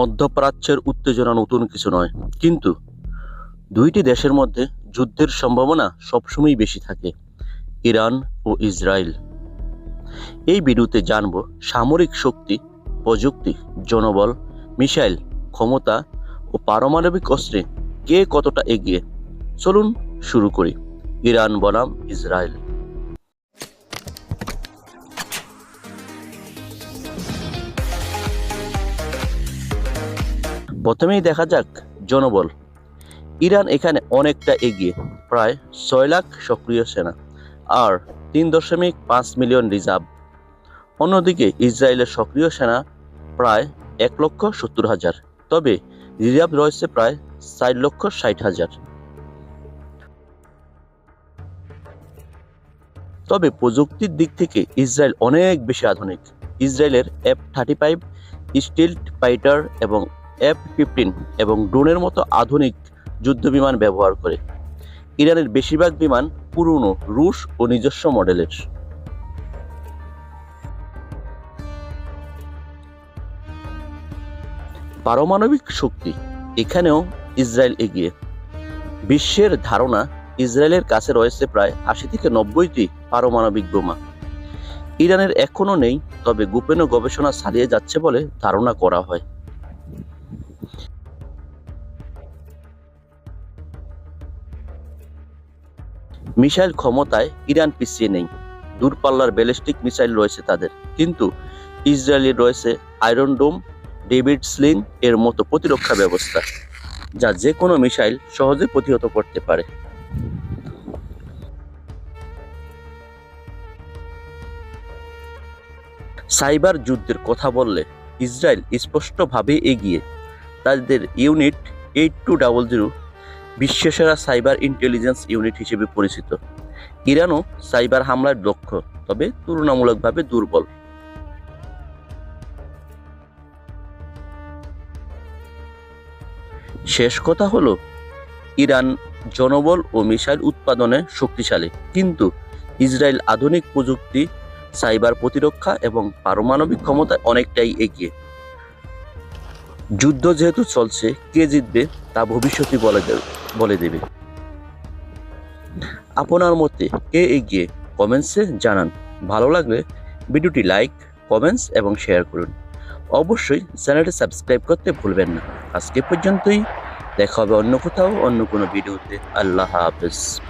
মধ্যপ্রাচ্যের উত্তেজনা নতুন কিছু নয়। কিন্তু দুইটি দেশের মধ্যে যুদ্ধের সম্ভাবনা সবসময়ই বেশি থাকে, ইরান ও ইসরায়েল। এই ভিডিওতে জানব সামরিক শক্তি, প্রযুক্তি, জনবল, মিসাইল, ক্ষমতা ও পারমাণবিক অস্ত্রে কে কতটা এগিয়ে। চলুন শুরু করি। ইরান বনাম ইসরায়েল। প্রথমেই দেখা যাক জনবল। ইরান এখানে অনেকটা এগিয়ে, প্রায় ছয় লাখ সক্রিয় সেনা আর তিন দশমিক পাঁচ মিলিয়ন রিজার্ভ। অন্যদিকে ইসরায়েলের সক্রিয় সেনা প্রায় এক লক্ষ সত্তর হাজার, তবে রিজার্ভ রয়েছে প্রায় চার লক্ষ ষাট হাজার। তবে প্রযুক্তির দিক থেকে ইসরায়েল অনেক বেশি আধুনিক। ইসরায়েলের F thirty five stealth fighter এবং এফ ফিফটিন এবং ড্রোনের মতো আধুনিক যুদ্ধবিমান ব্যবহার করে। ইরানের বেশিরভাগ বিমান পুরনো, রুশ ও নিজস্ব মডেলের। পারমাণবিক শক্তি এখানেও ইসরায়েল এগিয়ে। বিশ্বের ধারণা ইসরায়েলের কাছে রয়েছে প্রায় আশি থেকে নব্বইটি পারমাণবিক বোমা। ইরানের এখনও নেই, তবে গোপনে গবেষণা চালিয়ে যাচ্ছে বলে ধারণা করা হয়। মিসাইল ক্ষমতায় ইরান পিছিয়ে নেই। দূরপাল্লার ব্যালিস্টিক মিসাইল রয়েছে তাদের। কিন্তু ইসরায়েলের রয়েছে আয়রন ডোম, ডেভিড স্লিং এর মতো প্রতিরক্ষা ব্যবস্থা, যা যে কোনো মিসাইল সহজে প্রতিহত করতে পারে। সাইবার যুদ্ধের কথা বললে ইসরায়েল স্পষ্টভাবে এগিয়ে। তাদের unit eight two double zero বিশ্বসেরা cyber intelligence unit হিসেবে পরিচিত। ইরানও সাইবার হামলার দক্ষ, তবে তুলনামূলকভাবে দুর্বল। শেষ কথা হলো, ইরান জনবল ও মিসাইল উৎপাদনে শক্তিশালী। কিন্তু ইসরায়েল আধুনিক প্রযুক্তি, সাইবার প্রতিরক্ষা এবং পারমাণবিক ক্ষমতায় অনেকটাই এগিয়ে। যুদ্ধ যেহেতু চলছে, কে জিতবে তা ভবিষ্যতই বলে দেবে বলে দেবে। আপনার মতে কে এগিয়ে কমেন্টসে জানান। ভালো লাগলে ভিডিওটি লাইক, কমেন্টস এবং শেয়ার করুন। অবশ্যই চ্যানেলটি সাবস্ক্রাইব করতে ভুলবেন না। আজকে পর্যন্তই। দেখা হবে অন্য কোথাও, অন্য কোনো ভিডিওতে। আল্লাহ হাফেজ।